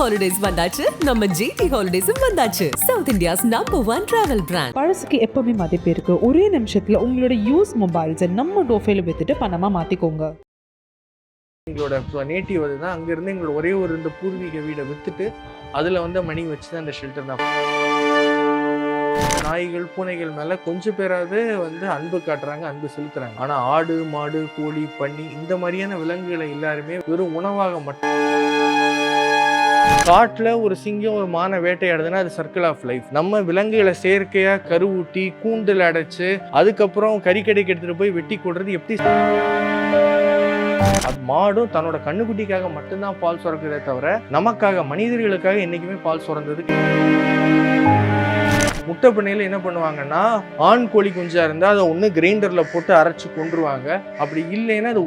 Holidays வந்தாச்சு. நம்ம GT ஹாலிடேஸும் வந்தாச்சு. South India's number one travel brand பழசுக்கு எப்பவுமே மதிப்பு இருக்கு. ஒரே நிமிஷத்துல உங்களோட யூஸ் மொபைல்ஸை நம்ம டோஃபைல வித்துட்டு பணமா மாத்திக்கோங்க. எங்களோட நேட்டிவ் அதுதான். அங்கேருந்து எங்களோட ஒரே ஒரு இந்த பூர்வீக வீடை விற்றுட்டு அதில் வந்து மணி வச்சு தான் அந்த ஷெல்டர் தான். நாய்கள் பூனைகள் மேலே கொஞ்சம் பேராவது வந்து அன்பு காட்டுறாங்க அன்பு செலுத்துறாங்க. ஆனால் ஆடு மாடு கோழி பன்னி இந்த மாதிரியான விலங்குகளை எல்லாருமே வெறும் உணவாக மட்டும் காட்டில் ஒரு சிங்கம் ஒரு மான வேட்டையாடுதுன்னா அது சர்க்கிள் ஆஃப் லைஃப் நம்ம விலங்குகளை செயற்கையாக கருவூட்டி கூண்டில் அடைச்சு அதுக்கப்புறம் கறிக்கடைக்கு எடுத்துகிட்டு போய் வெட்டி கொடுறது எப்படி? அது மாடும் தன்னோட கண்ணுக்குட்டிக்காக மட்டும்தான் பால் சுரக்குதே தவிர நமக்காக மனிதர்களுக்காக என்றைக்குமே பால் சுரந்தது முட்டை பண்ணையில் என்ன பண்ணுவாங்கன்னா ஆண் கோழி குஞ்சா இருந்தால் அதை ஒன்று கிரைண்டரில் போட்டு அரைச்சி கொண்டுருவாங்க. அப்படி இல்லைன்னா அது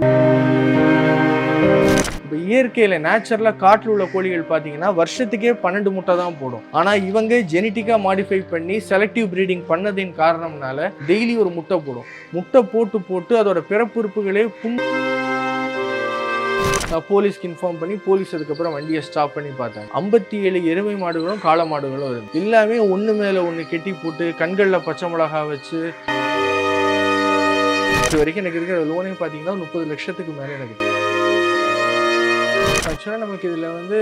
இப்போ இயற்கையில் நேச்சுரலாக காட்டில் உள்ள கோழிகள் பார்த்தீங்கன்னா வருஷத்துக்கே பன்னெண்டு முட்டை தான் போடும். ஆனால் இவங்க ஜெனட்டிக்காக மாடிஃபை பண்ணி செலக்டிவ் ப்ரீடிங் பண்ணதின் காரணம்னால டெய்லி ஒரு முட்டை போடும். முட்டை போட்டு போட்டு அதோட பிறப்புறுப்புகளே புண் நான் போலீஸ்க்கு இன்ஃபார்ம் பண்ணி போலீஸ் அதுக்கப்புறம் வண்டியை ஸ்டாப் பண்ணி பார்த்தாங்க. ஐம்பத்தி ஏழு எருமை மாடுகளும் காளை மாடுகளும் இருக்கு எல்லாமே ஒன்று மேலே ஒன்று கெட்டி போட்டு கண்களில் பச்சை மிளகா வச்சு இது வரைக்கும் எனக்கு இருக்கிற லோனே பார்த்தீங்கன்னா முப்பது லட்சத்துக்கு மேலே எனக்கு ஆக்சுவலாக நமக்கு இதில் வந்து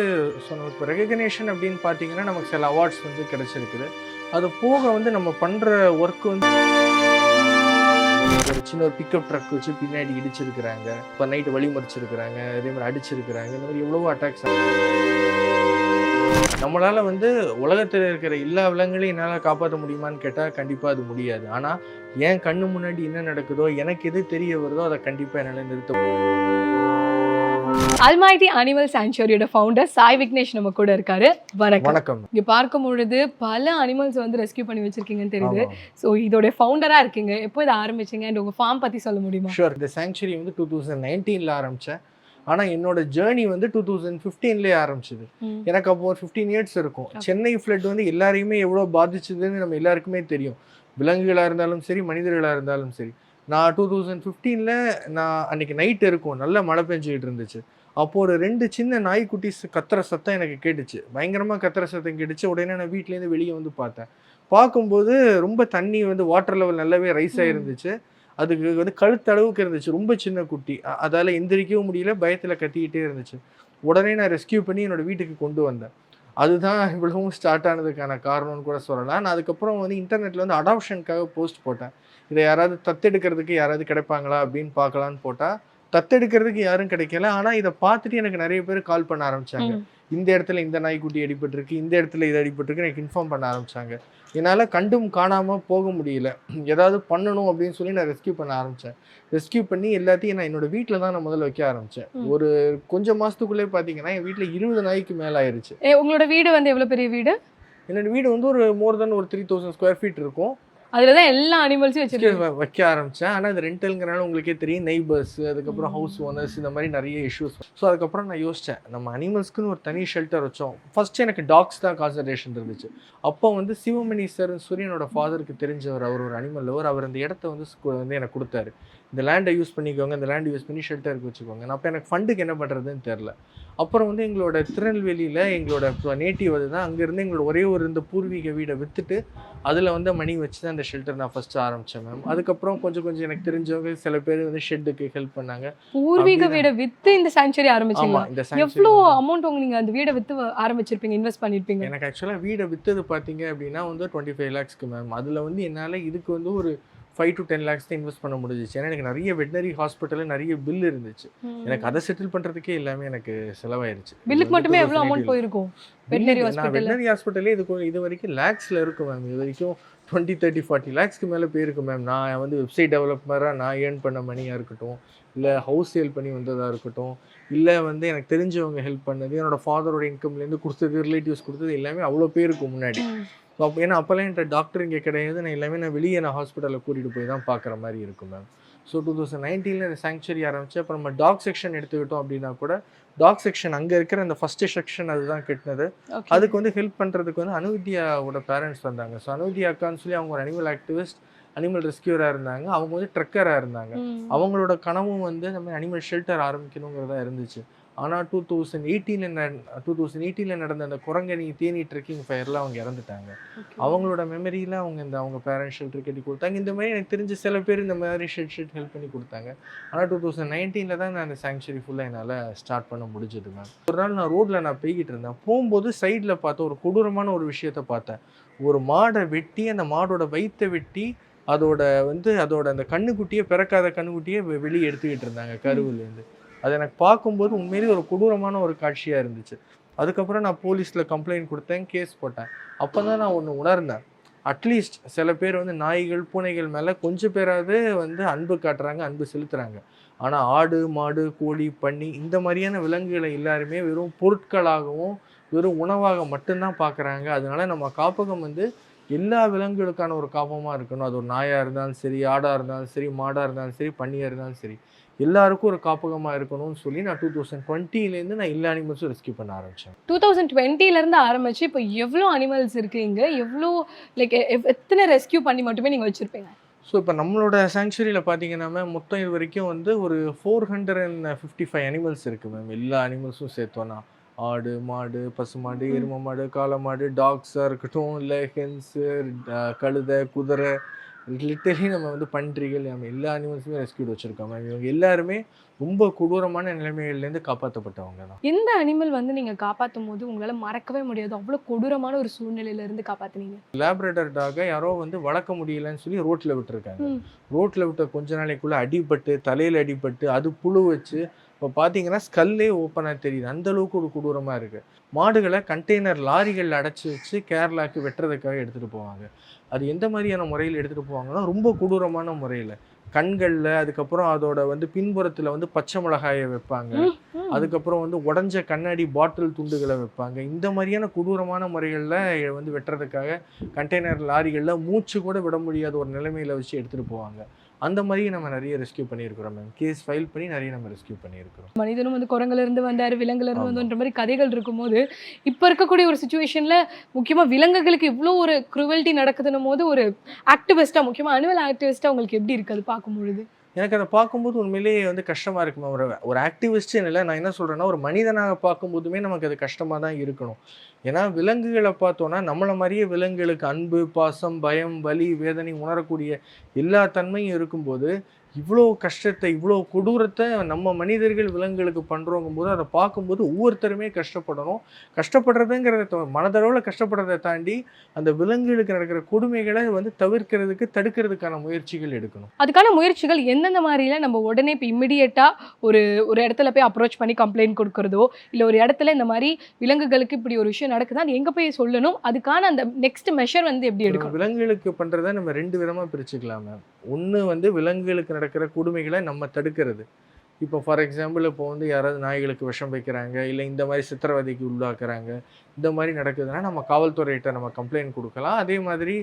ஸோ நமக்கு ரெகக்னேஷன் அப்படின்னு பார்த்தீங்கன்னா நமக்கு சில அவார்ட்ஸ் வந்து கிடச்சிருக்குது. அது போக வந்து நம்ம பண்ணுற ஒர்க் வந்து ஒரு சின்ன ஒரு பிக்கப் ட்ரக் வச்சு பின்னாடி இடிச்சிருக்கிறாங்க. இப்போ நைட்டு வழி மறிச்சிருக்கிறாங்க அதே மாதிரி அடிச்சிருக்கிறாங்க. இந்த மாதிரி எவ்வளவோ அட்டாக்ஸ் நம்மளால் வந்து உலகத்தில் இருக்கிற எல்லா விலங்குகளையும் என்னால் காப்பாற்ற முடியுமான்னு கேட்டால் கண்டிப்பாக அது முடியாது. ஆனால் என் கண்ணு முன்னாடி என்ன நடக்குதோ எனக்கு எது தெரிய வருதோ அதை கண்டிப்பாக என்னால் நிறுத்த முடியும். அல்மைட்டி அனிமல் சாங்சுரியோட ஃபவுண்டர் சாய் விக்னேஷ் நம்ம கூட இருக்காரு. வணக்கம். வணக்கம். இங்க பார்க்கும் பொழுது பல அனிமல்ஸ் வந்து ரெஸ்கியூ பண்ணி வச்சிருக்கீங்கன்னு தெரியுது. ஸோ இதோட ஃபவுண்டரா இருக்கீங்க. எப்போ இதை ஆரம்பிச்சீங்க? அண்ட் உங்க ஃபார்ம் பத்தி சொல்ல முடியுமா? ஷூர் இந்த சாங்சுரி வந்து டூ தௌசண்ட் நைன்டீனில் ஆரம்பித்தேன் ஆனால் என்னோட ஜேர்னி வந்து டூ தௌசண்ட் ஃபிஃப்டீன்லேயே ஆரம்பிச்சது. எனக்கு அப்போ ஒரு ஃபிஃப்டீன் இயர்ஸ் இருக்கும். சென்னை ஃப்ளட் வந்து எல்லாரையுமே எவ்வளோ பாதிச்சதுன்னு நம்ம எல்லாருக்குமே தெரியும். விலங்குகளாக இருந்தாலும் சரி மனிதர்களாக இருந்தாலும் சரி. நான் டூ தௌசண்ட் ஃபிஃப்டீனில் நான் அன்னைக்கு நைட் இருக்கும். நல்ல மழை பெஞ்சிக்கிட்டு இருந்துச்சு. அப்போ ஒரு ரெண்டு சின்ன நாய்க்குட்டி கத்துற சத்தம் எனக்கு கேட்டுச்சு. பயங்கரமாக கத்துற சத்தம் கேட்டுச்சு. உடனே நான் வீட்டிலேருந்து வெளியே வந்து பார்த்தேன். பார்க்கும்போது ரொம்ப தண்ணி வந்து வாட்டர் லெவல் நல்லாவே ரைஸ் ம். ஆயிருந்துச்சு அதுக்கு வந்து கழுத்தளவுக்கு இருந்துச்சு. ரொம்ப சின்ன குட்டி. அதால எந்திரிக்கவும் முடியல. பயத்தில் கத்திக்கிட்டே இருந்துச்சு. உடனே நான் ரெஸ்கியூ பண்ணி என்னோட வீட்டுக்கு கொண்டு வந்தேன். அதுதான் இவ்வளவும் ஸ்டார்ட் ஆனதுக்கான காரணம்னு கூட சொல்லலாம். நான் அதுக்கப்புறம் வந்து இன்டர்நெட்டில் வந்து அடாப்ஷனுக்காக போஸ்ட் போட்டேன். இதை யாராவது தத்தெடுக்கிறதுக்கு யாராவது கிடைப்பாங்களா அப்படின்னு பார்க்கலான்னு போட்டால் தத்தெடுக்கிறதுக்கு யாரும் கிடைக்கல. ஆனால் இதை பார்த்துட்டு எனக்கு நிறைய பேர் கால் பண்ண ஆரம்பிச்சாங்க. இந்த இடத்துல இந்த நாய்க்குட்டி அடிபட்டிருக்கு இந்த இடத்துல இது அடிபட்டிருக்கு எனக்கு இன்ஃபார்ம் பண்ண ஆரம்பிச்சாங்க. என்னால் கண்டும் காணாமல் போக முடியல. ஏதாவது பண்ணணும் அப்படின்னு சொல்லி நான் ரெஸ்கியூ பண்ண ஆரம்பித்தேன் ரெஸ்கியூ பண்ணி எல்லாத்தையும் நான் என்னோட வீட்டில் தான் நான் முதல்ல வைக்க ஆரம்பித்தேன். ஒரு கொஞ்சம் மாதத்துக்குள்ளே பார்த்தீங்கன்னா என் வீட்டில் இருபது நாய்க்கு மேலே ஆயிருச்சு. ஏ, உங்களோட வீடு வந்து எவ்வளவு பெரிய வீடு? என்னோட வீடு வந்து ஒரு மோர் தென் ஒரு த்ரீ தௌசண்ட் ஸ்கொயர் ஃபீட் இருக்கும். அதுல தான் எல்லா அனிமல்ஸும் வச்சிருக்கீங்க. வ- வைக்க ஆரம்பித்தேன் ஆனால் அது ரெண்டல்ங்கிறனால உங்களுக்கே தெரியும் நெய்பர்ஸ் அதுக்கப்புறம். ஹவுஸ் ஓனர்ஸ் இந்த மாதிரி நிறைய இஷ்யூஸ் ஸோ அதுக்கப்புறம் நான் யோசித்தேன் நம்ம அனிமல்ஸ்க்குன்னு ஒரு தனி ஷெல்டர் வச்சோம். ஃபர்ஸ்ட் எனக்கு டாக்ஸ் தான் கான்சன்ட்ரேஷன் இருந்துச்சு. அப்போ வந்து சிவமணி சார் சூரியனோட ஃபாதருக்கு தெரிஞ்சவர் அவர் ஒரு அனிமல் லவர் அவர் அந்த இடத்த வந்து வந்து எனக்கு கொடுத்தாரு. இந்த லேண்டை யூஸ் பண்ணிக்கோங்க இந்த லேண்டை யூஸ் பண்ணி ஷெல்டருக்கு வச்சுக்கோங்க. நான் அப்போ எனக்கு ஃபண்டுக்கு என்ன பண்ணுறதுன்னு தெரில அப்புறம் வந்து எங்களோட திருநெல்வேலியில் எங்களோட நேட்டிவ் அதுதான் அங்கேருந்து எங்களோட ஒரே ஒரு இந்த பூர்வீக வீடை விற்றுட்டு அதில் வந்து மணி வச்சு தான் அந்த ஷெல்டர் நான் ஃபஸ்ட்டு ஆரம்பித்தேன் மேம் அதுக்கப்புறம் கொஞ்சம் கொஞ்சம் எனக்கு தெரிஞ்சவங்க சில பேர் வந்து ஷெட்டுக்கு ஹெல்ப் பண்ணாங்க. பூர்வீக. வீடை வித்து இந்த சாங்சுரி ஆரம்பிச்சீங்களா? ஆமாம் இந்த எவ்வளோ அமௌண்ட் உங்க நீங்க அந்த வீடை வித்து ஆரம்பிச்சிருப்பீங்க இன்வெஸ்ட் பண்ணிருப்பீங்க? எனக்கு ஆக்சுவலாக வீடை விற்றது பார்த்தீங்க அப்படின்னா வந்து டுவெண்ட்டி ஃபைவ் லேக்ஸ்க்கு மேம் அதில் வந்து என்னால் இதுக்கு வந்து ஒரு ஃபைவ் டு டென் லேக்ஸ் தான் இன்வெஸ்ட் பண்ண முடிஞ்சிச்சு. ஏன்னா எனக்கு நிறைய வெட்டினரி ஹாஸ்பிட்டலில் நிறைய பில் இருந்துச்சு. எனக்கு அதை செட்டில் பண்ணுறதுக்கே எல்லாமே எனக்கு செலவாயிருச்சு. பில்லுக்கு மட்டுமே எவ்வளவு அமௌண்ட் போயிருக்கும்? வெட்டினரி நான் ஹாஸ்பிட்டல் வெட்டினரி ஹாஸ்பிட்டலே இது இது வரைக்கும் லேக்ஸில் இருக்கும் மேம் இது வரைக்கும் டுவெண்ட்டி தேர்ட்டி ஃபார்ட்டி லேக்ஸ்க்கு மேலே போயிருக்கு மேம் நான் வந்து வெப்சைட் டெவலப்பராக நான் ஏர்ன் பண்ண மணியாக இருக்கட்டும் இல்லை ஹவுஸ் சேல் பண்ணி வந்ததாக இருக்கட்டும் இல்லை வந்து எனக்கு தெரிஞ்சவங்க ஹெல்ப் பண்ணது என்னோட ஃபாதரோட இன்கம்லேருந்து கொடுத்தது ரிலேட்டிவ்ஸ் கொடுத்தது எல்லாமே அவ்வளோ பேருக்கு முன்னாடி. ஸோ அப்போ ஏன்னா அப்போல்லாம் என்கிட்ட டாக்டர் இங்கே கிடையாது. நான் எல்லாமே நான் வெளியே நான் ஹாஸ்பிட்டலில் கூட்டிகிட்டு போய் தான் பார்க்குற மாதிரி இருக்கும் மேம் ஸோ டூ தௌசண்ட் நைன்டீனில் இந்த சாங்சுரி ஆரம்பிச்சு அப்புறம் நம்ம டாக் செக்ஷன் எடுத்துக்கிட்டோம் அப்படின்னா கூட டாக் செக்ஷன் அங்கே இருக்கிற அந்த ஃபஸ்ட்டு செக்ஷன் அதுதான் கட்டினது. அதுக்கு வந்து ஹெல்ப் பண்ணுறதுக்கு வந்து அனுவித்யாவோட பேரண்ட்ஸ் வந்தாங்க. ஸோ அனுவித்யா அக்கான்னு சொல்லி அவங்க ஒரு அனிமல் ஆக்டிவிஸ்ட் அனிமல் ரெஸ்கியூராக இருந்தாங்க. அவங்க வந்து ட்ரெக்கராக இருந்தாங்க. அவங்களோட கனவும் வந்து நம்ம அனிமல் ஷெல்டர் ஆரம்பிக்கணுங்கிறதா இருந்துச்சு. ஆனால் டூ தௌசண்ட் எயிட்டீனில் டூ தௌசண்ட் எயிட்டீனில் நடந்த அந்த குரங்கணி தேனி ட்ரெக்கிங் ஃபயரில் அவங்க இறந்துட்டாங்க. அவங்களோட மெமரியில் அவங்க இந்த அவங்க பேரண்ட் ஷெல்டர் கட்டி கொடுத்தாங்க. இந்த மாதிரி எனக்கு தெரிஞ்ச சில பேர் இந்த மாதிரி ஷெட் ஷெட் ஹெல்ப் பண்ணி கொடுத்தாங்க. ஆனால் டூ தௌசண்ட் நைன்டீனில் தான் நான் அந்த சாங்சுரி ஃபுல்லாக என்னால் ஸ்டார்ட் பண்ண முடிஞ்சது மேம் ஒரு நாள் நான் ரோட்டில் நான் போய்கிட்டு இருந்தேன். போகும்போது சைடில் பார்த்த ஒரு கொடூரமான ஒரு விஷயத்தை பார்த்தேன். ஒரு மாடை வெட்டி அந்த மாடோட வயித்தை வெட்டி அதோட வந்து அதோட அந்த கண்ணுக்குட்டியை பிறக்காத கண்ணுக்குட்டியை வெளியே எடுத்துக்கிட்டு இருந்தாங்க கருவிலேருந்து. அது எனக்கு பார்க்கும்போது உண்மையிலேயே ஒரு கொடூரமான ஒரு காட்சியாக இருந்துச்சு. அதுக்கப்புறம் நான் போலீஸில் கம்ப்ளைண்ட் கொடுத்தேன் கேஸ் போட்டேன். அப்போ தான் நான் ஒன்று உணர்ந்தேன். அட்லீஸ்ட் சில பேர் வந்து நாய்கள் பூனைகள் மேலே கொஞ்சம் பேராவது வந்து அன்பு காட்டுறாங்க அன்பு செலுத்துறாங்க. ஆனால் ஆடு மாடு கோழி பன்னி இந்த மாதிரியான விலங்குகளை எல்லாருமே வெறும் பொருட்களாகவும் வெறும் உணவாக மட்டும்தான் பார்க்குறாங்க. அதனால நம்ம காப்பகம் வந்து எல்லா விலங்குகளுக்கான ஒரு காப்பகமாக இருக்கணும். அது ஒரு நாயாக இருந்தாலும் சரி ஆடாக இருந்தாலும் சரி மாடாக இருந்தாலும் சரி பன்னியாக இருந்தாலும் சரி. எல்லாருக்கும் ஒரு காப்பகமாக இருக்கணும்னு சொல்லி நான் டூ தௌசண்ட் டுவெண்ட்டிலேருந்து நான் எல்லா அனிமல்ஸும் ரெஸ்கியூ பண்ண ஆரம்பித்தேன் டூ தௌசண்ட் டுவெண்ட்டிலேருந்து ஆரம்பிச்சு இப்போ எவ்வளோ அனிமல்ஸ் இருக்கு இங்க? எவ்வளோ லைக் எத்தனை ரெஸ்கியூ பண்ணி மட்டுமே நீங்கள் வச்சுருப்பீங்க? ஸோ இப்போ நம்மளோட சாங்சுரியில் பார்த்தீங்கன்னா மொத்தம் இது வரைக்கும் வந்து ஒரு four hundred and fifty five animals இருக்குது மேம் எல்லா அனிமல்ஸும் சேர்த்தோன்னா. ஆடு மாடு பசுமாடு ம். எருமை மாடு காளை மாடு டாக்ஸாக இருக்கட்டும் இல்லை ஹென்ஸு கழுதை குதிரை லிட்டரலி நம்ம வந்து பன்றிகள் நம்ம எல்லா அனிமல்ஸுமே ரெஸ்கியூட் வச்சுருக்கோம் மேம் இவங்க எல்லாருமே ரொம்ப கொடூரமான நிலைமைகள்லேருந்து காப்பாற்றப்பட்டவங்க தான். எந்த அனிமல் வந்து நீங்கள் காப்பாற்றும் போது உங்களால் மறக்கவே முடியாது. அவ்வளோ கொடூரமான ஒரு சூழ்நிலையில இருந்து காப்பாத்துனீங்க. லேப்ரேட்டர் டாகை யாரோ வந்து வளர்க்க முடியலன்னு சொல்லி ரோட்டில் விட்டுருக்காங்க. ரோட்டில் விட்ட கொஞ்ச நாளைக்குள்ளே அடிபட்டு தலையில் அடிபட்டு அது புழு வச்சு இப்போ பார்த்தீங்கன்னா ஸ்கல்லே ஓப்பனாக தெரியுது. அந்த அளவுக்கு ஒரு கொடூரமாக இருக்குது மாடுகளை கண்டெய்னர் லாரிகளில் அடைச்சி வச்சு கேரளாக்கு வெட்டுறதுக்காக எடுத்துகிட்டு போவாங்க. அது எந்த மாதிரியான முறையில் எடுத்துகிட்டு போவாங்கன்னா ரொம்ப கொடூரமான முறையில். கண்களில் அதுக்கப்புறம் அதோட வந்து பின்புறத்தில் வந்து பச்சை மிளகாயை வைப்பாங்க. அதுக்கப்புறம் வந்து உடஞ்ச கண்ணாடி பாட்டில் துண்டுகளை வைப்பாங்க. இந்த மாதிரியான கொடூரமான முறைகளில் வந்து வெட்டுறதுக்காக கண்டெய்னர் லாரிகளில் மூச்சு கூட விட முடியாத ஒரு நிலைமையில வச்சு எடுத்துகிட்டு போவாங்க. அந்த மாதிரி நம்ம நிறைய ரெஸ்கியூ பண்ணியிருக்கிறோம் மேம் கேஸ் ஃபைல் பண்ணி நிறைய நம்ம ரெஸ்கியூ பண்ணியிருக்கிறோம். மனிதனும் வந்து குரங்குல இருந்து வந்தாரு விலங்குல இருந்து ஆமா. வந்தோன்ற மாதிரி கதைகள் இருக்கும்போது இப்போ இருக்கக்கூடிய ஒரு சுச்சுவேஷன்ல முக்கியமா விலங்குகளுக்கு இவ்வளோ ஒரு குருவல்ட்டி நடக்குதுன்னும் போது ஒரு ஆக்டிவிஸ்டா முக்கியமா அனிமல் ஆக்டிவிஸ்டா உங்களுக்கு எப்படி இருக்கு அது பார்க்கும் பொழுது? எனக்கு அதை பார்க்கும்போது உண்மையிலேயே வந்து கஷ்டமாக இருக்குமா ஒரு ஒரு ஆக்டிவிஸ்ட்னு இல்லை நான் என்ன சொல்கிறேன்னா ஒரு மனிதனாக பார்க்கும்போதுமே நமக்கு அது கஷ்டமாக தான் இருக்கணும். ஏன்னா விலங்குகளை பார்த்தோன்னா நம்மளை மாதிரியே விலங்குகளுக்கு அன்பு பாசம் பயம் வலி வேதனை உணரக்கூடிய எல்லா தன்மையும் இருக்கும்போது இவ்வளோ கஷ்டத்தை இவ்வளோ கொடூரத்தை நம்ம மனிதர்கள் விலங்குகளுக்கு பண்ணுறோங்கும் போது அதை பார்க்கும்போது ஒவ்வொருத்தருமே கஷ்டப்படணும். கஷ்டப்படுறதுங்கிறத மனதளவில் கஷ்டப்படுறதை தாண்டி அந்த விலங்குகளுக்கு நடக்கிற கொடுமைகளை வந்து தவிர்க்கிறதுக்கு தடுக்கிறதுக்கான முயற்சிகள் எடுக்கணும். அதுக்கான முயற்சிகள் எந்தெந்த மாதிரிலாம் நம்ம உடனே இப்போ இம்மிடியட்டா ஒரு ஒரு இடத்துல போய் அப்ரோச் பண்ணி கம்ப்ளைண்ட் கொடுக்கறதோ இல்லை ஒரு இடத்துல இந்த மாதிரி விலங்குகளுக்கு இப்படி ஒரு விஷயம் நடக்குது அது எங்கே போய் சொல்லணும் அதுக்கான அந்த நெக்ஸ்ட் மெஷர் வந்து எப்படி எடுக்கணும்? விலங்குகளுக்கு பண்றதை நம்ம ரெண்டு விதமா பிரிச்சுக்கலாம் ஒன்று வந்து விலங்குகளுக்கு நடக்கிற கொடுமைகளை நம்ம தடுக்கிறது. இப்போ ஃபார் எக்ஸாம்பிள் இப்போ வந்து யாராவது நாய்களுக்கு விஷம் வைக்கிறாங்க இல்லை இந்த மாதிரி சித்திரவதைக்கு உள்ளாக்குறாங்க இந்த மாதிரி நடக்குதுன்னா நம்ம காவல்துறையிட்ட நம்ம கம்ப்ளைண்ட் கொடுக்கலாம். அதே மாதிரி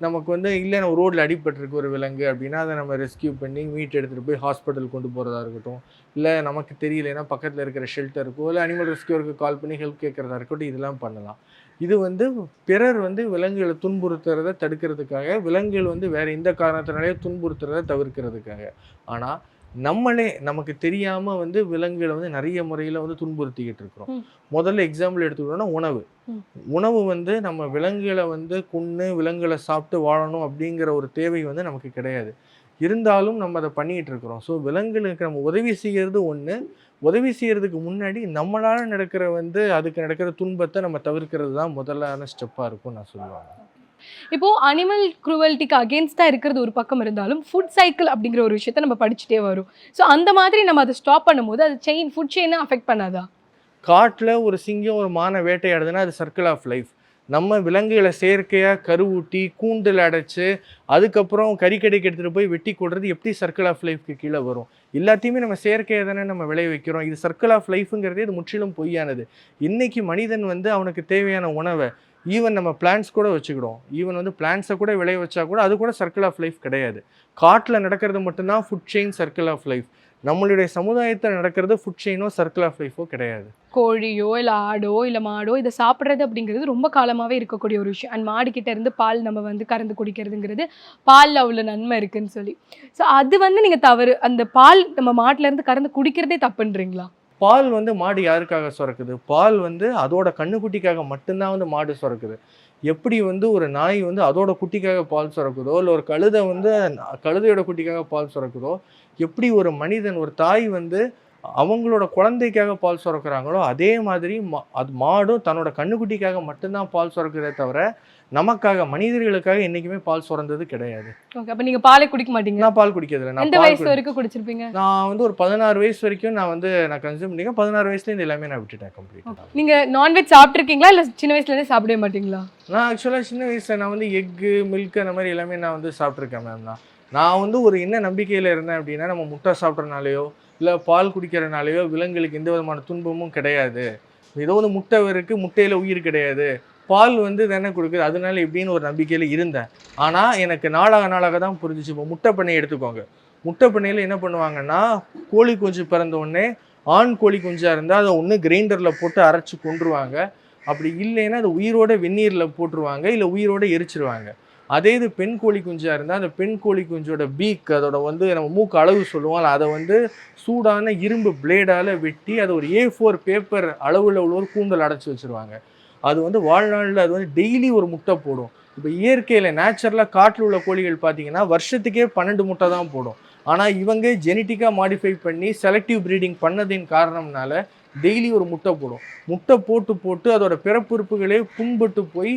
நமக்கு வந்து இல்லை நம்ம ரோட்டில் அடிபட்டிருக்கு ஒரு விலங்கு அப்படின்னா அதை நம்ம ரெஸ்கியூ பண்ணி மீட் எடுத்துகிட்டு போய் ஹாஸ்பிட்டல் கொண்டு போகிறதா இருக்கட்டும். இல்லை நமக்கு தெரியலைன்னா பக்கத்தில் இருக்கிற ஷெல்டருக்கோ இல்லை அனிமல் ரெஸ்கியூருக்கு கால் பண்ணி ஹெல்ப் கேட்குறதா இருக்கட்டும் இதெல்லாம் பண்ணலாம். இது வந்து பிறர் வந்து விலங்குகளை துன்புறுத்துறதை தடுக்கிறதுக்காக விலங்குகள் வந்து வேற எந்த காரணத்தினாலே துன்புறுத்துறதை தவிர்க்கிறதுக்காக. ஆனால் நம்மளே நமக்கு தெரியாம வந்து விலங்குகளை வந்து நிறைய முறையில் வந்து துன்புறுத்திக்கிட்டு இருக்கிறோம். முதல்ல எக்ஸாம்பிள் எடுத்துக்கிட்டோம்னா உணவு. உணவு வந்து நம்ம விலங்குகளை வந்து கொன்று விலங்குகளை சாப்பிட்டு வாழணும் அப்படிங்கிற ஒரு தேவை வந்து நமக்கு கிடையாது. இருந்தாலும் நம்ம அதை பண்ணிட்டு இருக்கிறோம். ஸோ விலங்குகளுக்கு நம்ம உதவி செய்யறது ஒன்று உதவி செய்யறதுக்கு முன்னாடி நம்மளால நடக்கிற வந்து அதுக்கு நடக்கிற துன்பத்தை நம்ம தவிர்க்கிறது தான் முதலான ஸ்டெப்பாக இருக்கும் நான் சொல்லுவேன் இப்போ அனிமல் குரூவல்ட்டிக்கு அகேன்ஸ்டா இருக்கிறது ஒரு பக்கம் இருந்தாலும் ஃபுட் சைக்கிள் அப்படிங்கிற ஒரு விஷயத்த நம்ம படிச்சுட்டே வரும். ஸோ அந்த மாதிரி நம்ம அதை ஸ்டாப் பண்ணும்போது அது செயின் ஃபுட் செயினை அஃபெக்ட் பண்ணாதா? காட்டில் ஒரு சிங்கம் ஒரு மானை வேட்டையாடுதுன்னா அது சர்க்கிள் ஆஃப் லைஃப் நம்ம விலங்குகளை செயற்கையாக கருவூட்டி கூண்டில் அடைச்சி அதுக்கப்புறம் கறிக்கடைக்கு எடுத்துகிட்டு போய் வெட்டி கொடுறது எப்படி சர்க்கிள் ஆஃப் லைஃப்க்கு கீழே வரும்? எல்லாத்தையுமே நம்ம செயற்கையாக தானே நம்ம விளைய வைக்கிறோம். இது சர்க்கிள் ஆஃப் லைஃப்ங்கிறதே இது முற்றிலும் பொய்யானது. இன்றைக்கி மனிதன் வந்து அவனுக்கு தேவையான உணவை ஈவன் நம்ம பிளான்ஸ் கூட வச்சுக்கிடுவோம். ஈவன் வந்து பிளான்ஸை கூட விளைய வச்சா கூட அது கூட சர்க்கிள் ஆஃப் லைஃப் கிடையாது. காட்டில் நடக்கிறது மட்டும்தான் food chain circle of life நம்மளுடைய சமுதாயத்தில் நடக்கிறது ஃபுட் செயினோ சர்க்கிள் ஆஃப் லைஃபோ கிடையாது. கோழியோ இல்லை ஆடோ இல்லை மாடோ இதை சாப்பிட்றது அப்படிங்கிறது ரொம்ப காலமாகவே இருக்கக்கூடிய ஒரு விஷயம். அண்ட் மாடுகிட்ட இருந்து பால் நம்ம வந்து கறந்து குடிக்கிறதுங்கிறது பாலில் அவ்வளோ நன்மை இருக்குன்னு சொல்லி. ஸோ அது வந்து நீங்கள் தவறு. அந்த பால் நம்ம மாட்டுல இருந்து கறந்து குடிக்கிறதே தப்புன்றீங்களா? பால் வந்து மாடு யாருக்காக சுரக்குது? பால் வந்து அதோட கண்ணுக்குட்டிக்காக மட்டும்தான் வந்து மாடு சுரக்குது. எப்படி வந்து ஒரு நாய் வந்து அதோட குட்டிக்காக பால் சுரக்குதோ இல்லை ஒரு கழுதை வந்து கழுதையோட குட்டிக்காக பால் சுரக்குதோ எப்படி ஒரு மனிதன் ஒரு தாய் வந்து அவங்களோட குழந்தைக்காக பால் சுரக்குறாங்களோ அதே மாதிரி மா அது மாடும் தன்னோட கண்ணுக்குட்டிக்காக மட்டும்தான் பால் சுரக்குதே தவிர நமக்காக மனிதர்களுக்காக என்றைக்குமே பால் சுரந்தது கிடையாது. ஓகே அப்ப நீங்க பாலே குடிக்க மாட்டீங்க? நான் பால் குடிக்கிறதில்ல நான் எந்த வயசு வரைக்கும் குடிச்சிருப்பீங்க? நான் வந்து ஒரு பதினாறு வயசு வரைக்கும் நான் வந்து நான் கன்சியூம் பண்ணிருக்கேன் பதினாறு வயசுல இந்த எல்லாமே நான் விட்டுட்டேன் கம்ப்ளீட் நீங்க நான்வெஜ் சாப்பிட்டுருக்கீங்களா? இல்ல சின்ன வயசுல இருந்தே சாப்பிடவே மாட்டீங்களா? நான் ஆக்சுவலாக சின்ன வயசுல நான் வந்து எக்கு மில்க் அந்த மாதிரி எல்லாமே நான் வந்து சாப்பிட்ருக்கேன் மேம் நான். நான் வந்து ஒரு என்ன நம்பிக்கையில் இருந்தேன் அப்படின்னா நம்ம முட்டை சாப்பிட்றனாலையோ இல்லை பால் குடிக்கிறனாலையோ விலங்குகளுக்கு எந்த விதமான துன்பமும் கிடையாது. ஏதோ வந்து முட்டை இருக்குது முட்டையில் உயிர் கிடையாது. பால் வந்து தானே கொடுக்குது. அதனால எப்படின்னு ஒரு நம்பிக்கையில் இருந்தேன். ஆனால் எனக்கு நாளாக நாளாக தான் புரிஞ்சிச்சு. இப்போ முட்டை பண்ணை எடுத்துக்கோங்க. முட்டை பண்ணையில் என்ன பண்ணுவாங்கன்னா கோழி குஞ்சு பிறந்த உடனே ஆண் கோழி குஞ்சாக இருந்தால் அதை ஒன்று கிரைண்டரில் போட்டு அரைச்சி கொண்டுருவாங்க அப்படி இல்லைன்னா அது உயிரோட வெந்நீரில் போட்டுருவாங்க இல்லை உயிரோட எரிச்சிருவாங்க. அதே இது பெண் கோழி குஞ்சாக இருந்தால் அந்த பெண் கோழி குஞ்சோட பீக் அதோட வந்து நம்ம மூக்கு அளவு சொல்லுவோம். அதை வந்து சூடான இரும்பு பிளேடால் வெட்டி அதை ஒரு ஏ ஃபோர் பேப்பர் அளவில் உள்ள ஒரு கூந்தல் அடைச்சி வச்சிருவாங்க. அது வந்து வாழ்நாளில் அது வந்து டெய்லி ஒரு முட்டை போடும். இப்போ இயற்கையில் நேச்சுரலாக காட்டில் உள்ள கோழிகள் பார்த்தீங்கன்னா வருஷத்துக்கே பன்னெண்டு முட்டை தான் போடும். ஆனால் இவங்க ஜெனட்டிக்காக மாடிஃபை பண்ணி செலக்டிவ் ப்ரீடிங் பண்ணதின் காரணம்னால டெய்லி ஒரு முட்டை போடும். முட்டை போட்டு போட்டு அதோட பிறப்புறுப்புகளே புண்பட்டு போய்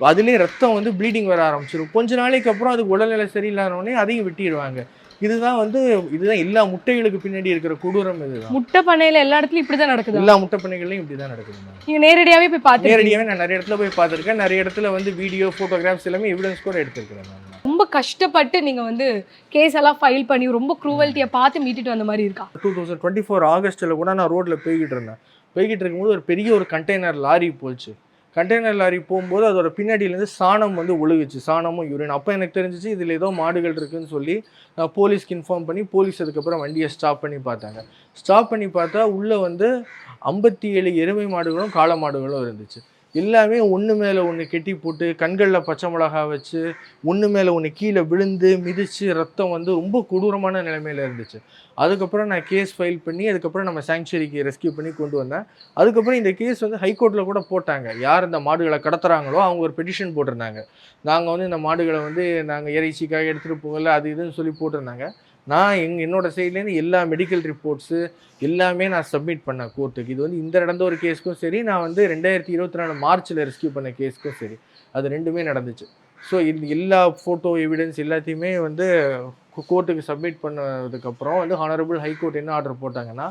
அதுலேயே ரத்தம் வந்து ப்ளீடிங் வர ஆரம்பிச்சிடும் கொஞ்ச நாளைக்கு அப்புறம் அதுக்கு உடல்நிலை சரியில்லாதவொடனே அதையும் வெட்டிடுவாங்க. இதுதான் வந்து இதுதான் எல்லா முட்டைகளுக்கு பின்னாடி இருக்கிற கொடூரம் இதுதான். முட்டை பண்ணையில எல்லா இடத்துலயும் இப்படிதான் நடக்குதா? எல்லா முட்டை பண்ணைகள்லையும் இப்படி தான் நடக்குது நீங்க நேரடியாவே போய் பாத்து நேரடியாகவே நான் நிறைய இடத்துல போய் பார்த்துருக்கேன். நிறைய இடத்துல வந்து வீடியோ ஃபோட்டோகிராஃப்ஸ் எல்லாமே எவிடன்ஸ் கூட எடுத்திருக்கிறேன் ரொம்ப கஷ்டப்பட்டு நீங்க வந்து கேஸ் எல்லாம் ஃபைல் பண்ணி ரொம்ப க்ரூவல்ட்டியை பார்த்து மீட்டிட்டு வந்த மாதிரி இருக்கா? டூ தௌசண்ட் டுவெண்ட்டி ஃபோர் ஆகஸ்ட்டில் கூட நான் ரோட்டில் போய்கிட்டு இருந்தேன். போய்கிட்டு இருக்கும்போது ஒரு பெரிய ஒரு கண்டெய்னர் லாரி போச்சு. கண்டெய்னர் லாரி போகும்போது அதோட பின்னாடியிலேருந்து சாணம் வந்து ஒழுகுச்சு. சாணமும் யூரின் அப்போ எனக்கு தெரிஞ்சிச்சு இதில் ஏதோ மாடுகள் இருக்குன்னு சொல்லி நான் போலீஸ்க்கு இன்ஃபார்ம் பண்ணி போலீஸ் அதுக்கப்புறம் வண்டியை ஸ்டாப் பண்ணி பார்த்தாங்க. ஸ்டாப் பண்ணி பார்த்தா உள்ளே வந்து ஐம்பத்தி ஏழு எருமை மாடுகளும் காளை மாடுகளும் இருந்துச்சு. எல்லாமே ஒன்று மேலே ஒன்று கெட்டி போட்டு கண்களில் பச்சை மிளகா வச்சு ஒன்று மேலே ஒன்று கீழே விழுந்து மிதித்து ரத்தம் வந்து ரொம்ப கொடூரமான நிலைமையில் இருந்துச்சு. அதுக்கப்புறம் நான் கேஸ் ஃபைல் பண்ணி அதுக்கப்புறம் நம்ம சாங்சுரிக்கு ரெஸ்கியூ பண்ணி கொண்டு வந்தேன். அதுக்கப்புறம் இந்த கேஸ் வந்து ஹைகோர்ட்டில் கூட போட்டாங்க. யார் இந்த மாடுகளை கடத்துறாங்களோ அவங்க ஒரு பெட்டிஷன் போட்டிருந்தாங்க. நாங்கள் வந்து இந்த மாடுகளை வந்து நாங்கள் இறைச்சிக்காக எடுத்துகிட்டு போகல அது இதுன்னு சொல்லி போட்டிருந்தாங்க. நான் எங் என்னோடய சைட்லேருந்து எல்லா மெடிக்கல் ரிப்போர்ட்ஸு எல்லாமே நான் சப்மிட் பண்ணேன் கோர்ட்டுக்கு இது வந்து இந்த நடந்த ஒரு கேஸ்க்கும் சரி நான் வந்து ரெண்டாயிரத்தி இருபத்தி நாலு மார்ச்சில் ரெஸ்கியூ பண்ண கேஸ்க்கும் சரி. அது ரெண்டுமே நடந்துச்சு. ஸோ இந்த எல்லா ஃபோட்டோ எவிடன்ஸ் எல்லாத்தையுமே வந்து கோர்ட்டுக்கு சப்மிட் பண்ணதுக்கப்புறம் வந்து ஹானரபிள் ஹைகோர்ட் என்ன ஆர்டர் போட்டாங்கன்னா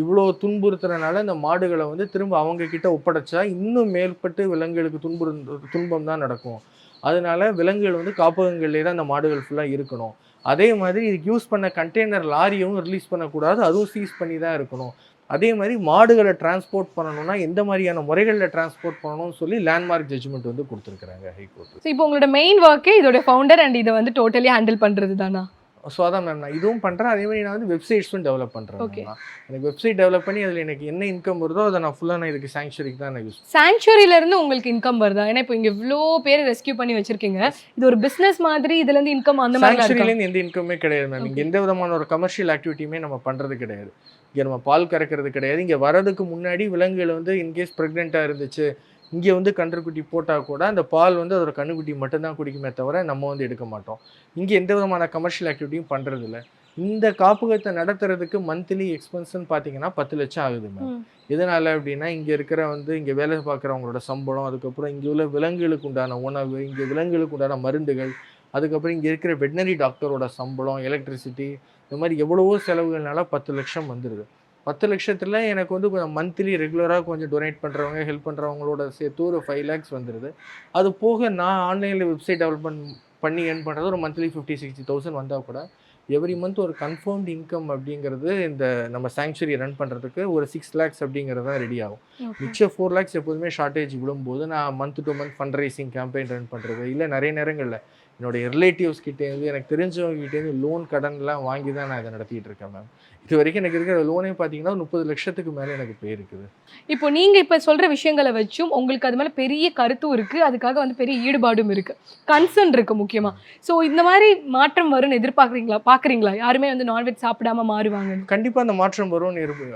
இவ்வளோ துன்புறுத்துறதுனால இந்த மாடுகளை வந்து திரும்ப அவங்க கிட்ட ஒப்படைச்சா இன்னும் மேற்பட்டு விலங்குகளுக்கு துன்புறு துன்பம் தான் நடக்கும். அதனால விலங்குகள் வந்து காப்பகங்கள்லேயே தான் இந்த மாடுகள் ஃபுல்லாக இருக்கணும். அதே மாதிரி இதுக்கு யூஸ் பண்ண கண்டெய்னர் லாரியும் ரிலீஸ் பண்ணக்கூடாது. அதுவும் சீஸ் பண்ணி தான் இருக்கணும். அதே மாதிரி மாடுகளை டிரான்ஸ்போர்ட் பண்ணணும்னா எந்த மாதிரியான முறைகளில் டிரான்ஸ்போர்ட் பண்ணணும்னு சொல்லி லேண்ட்மார்க் ஜட்ஜ்மெண்ட் வந்து கொடுத்துருக்குறாங்க ஹைகோர்ட் ஸோ இப்போ உங்களோட மெயின் ஒர்க்கே இதோட ஃபவுண்டர் அண்ட் இதை வந்து டோட்டலி ஹேண்டில் பண்ணுறது தானா ஸோ அதான் மேம் நான் இதுவும் பண்ணுறேன் அதே மாதிரி நான் வந்து வெப்சைட்ஸும் டெவலப் பண்ணுறேன் Okay. எனக்கு வெப்சைட் டெவலப் பண்ணி அதில் எனக்கு என்ன இன்கம் வருதோ அதை நான் ஃபுல்லாக நான் இதுக்கு சாங்சுரிக்கு தான் நான் யூஸ் சாங்சுரியில இருந்து உங்களுக்கு இன்கம் வருதா? ஏன்னா இப்போ இங்க இவ்வளோ பேர் ரெஸ்கியூ பண்ணி வச்சிருக்கீங்க. இது ஒரு பிசினஸ் மாதிரி இதுல இருந்து இன்கம் அந்த மாதிரி இருக்கா? சாங்சுரிலேருந்து எந்த இன்கமே கிடையாது மேம் இங்கே எந்த விதமான ஒரு கமர்ஷியல் ஆக்டிவிட்டியுமே நம்ம பண்ணுறது கிடையாது. இங்கே நம்ம பால் கறக்கிறது கிடையாது. இங்கே வரதுக்கு முன்னாடி விலங்குகள் வந்து இன்கேஸ் ப்ரெக்னெண்ட்டாக இருந்துச்சு இங்கே வந்து கன்றுக்குட்டி போட்டால் கூட அந்த பால் வந்து அதோட கண்ணுக்குட்டி மட்டும்தான் குடிக்குமே தவிர நம்ம வந்து எடுக்க மாட்டோம். இங்கே எந்த விதமான கமர்ஷியல் ஆக்டிவிட்டியும் பண்ணுறது இல்ல. இந்த காப்பகத்தை நடத்துறதுக்கு மந்த்லி எக்ஸ்பென்ஸ்னு பார்த்தீங்கன்னா பத்து லட்சம் ஆகுது மேம். எதனால அப்படின்னா இங்கே இருக்கிற வந்து இங்கே வேலை பார்க்குறவங்களோட சம்பளம் அதுக்கப்புறம் இங்கே உள்ள விலங்குகளுக்கு உண்டான உணவு இங்கே விலங்குகளுக்கு உண்டான மருந்துகள் அதுக்கப்புறம் இங்கே இருக்கிற வெட்டினரி டாக்டரோட சம்பளம் எலக்ட்ரிசிட்டி இந்த மாதிரி எவ்வளவோ செலவுகள்னால பத்து லட்சம் வந்துடுது பத்து லட்சத்தில் எனக்கு வந்து கொஞ்சம் மந்த்லி ரெகுலராக கொஞ்சம் டொனேட் பண்ணுறவங்க ஹெல்ப் பண்ணுறவங்களோட சேர்த்து ஒரு ஃபைவ் லேக்ஸ் வந்துடுது அது போக நான் ஆன்லைனில் வெப்சைட் டெவலப்மெண்ட் பண்ணி earn பண்ணுறது ஒரு மந்த்லி ஃபிஃப்டி சிக்ஸ்டி தௌசண்ட் வந்தால் கூட எவ்ரி மந்த் ஒரு கன்ஃபார்ம்டு இன்கம் அப்படிங்கிறது இந்த நம்ம சாங்சுரி ரன் பண்ணுறதுக்கு ஒரு சிக்ஸ் லேக்ஸ் அப்படிங்கிறது தான் ரெடி ஆகும். மிச்சம் ஃபோர் லேக்ஸ் எப்போதுமே ஷார்ட்டேஜ் விழும்போது நான் month to month fund raising campaign run பண்ணுறது இல்லை நிறைய நேரங்களில் என்னுடைய ரிலேட்டிவ்ஸ் கிட்டேருந்து எனக்கு தெரிஞ்சவங்க கிட்டேருந்து லோன் கடன்லாம் வாங்கி தான் நான் இதை நடத்திட்டு இருக்கேன் மேம் இது வரைக்கும் எனக்கு இருக்கிற லோனே பார்த்தீங்கன்னா முப்பது லட்சத்துக்கு மேலே எனக்கு போயிருக்குது. இப்போ நீங்க இப்ப சொல்ற விஷயங்களை வச்சும் உங்களுக்கு அது மேல பெரிய கருத்தும் இருக்கு. அதுக்காக வந்து பெரிய ஈடுபாடும் இருக்கு. கன்சர்ன் இருக்கு முக்கியமா. சோ இந்த மாதிரி மாற்றம் வரும்னு எதிர்பார்க்குறீங்களா? பாக்குறீங்களா? யாருமே வந்து நான்வெஜ் சாப்பிடாம மாறுவாங்க கண்டிப்பாக அந்த மாற்றம் வரும்னு இருக்கு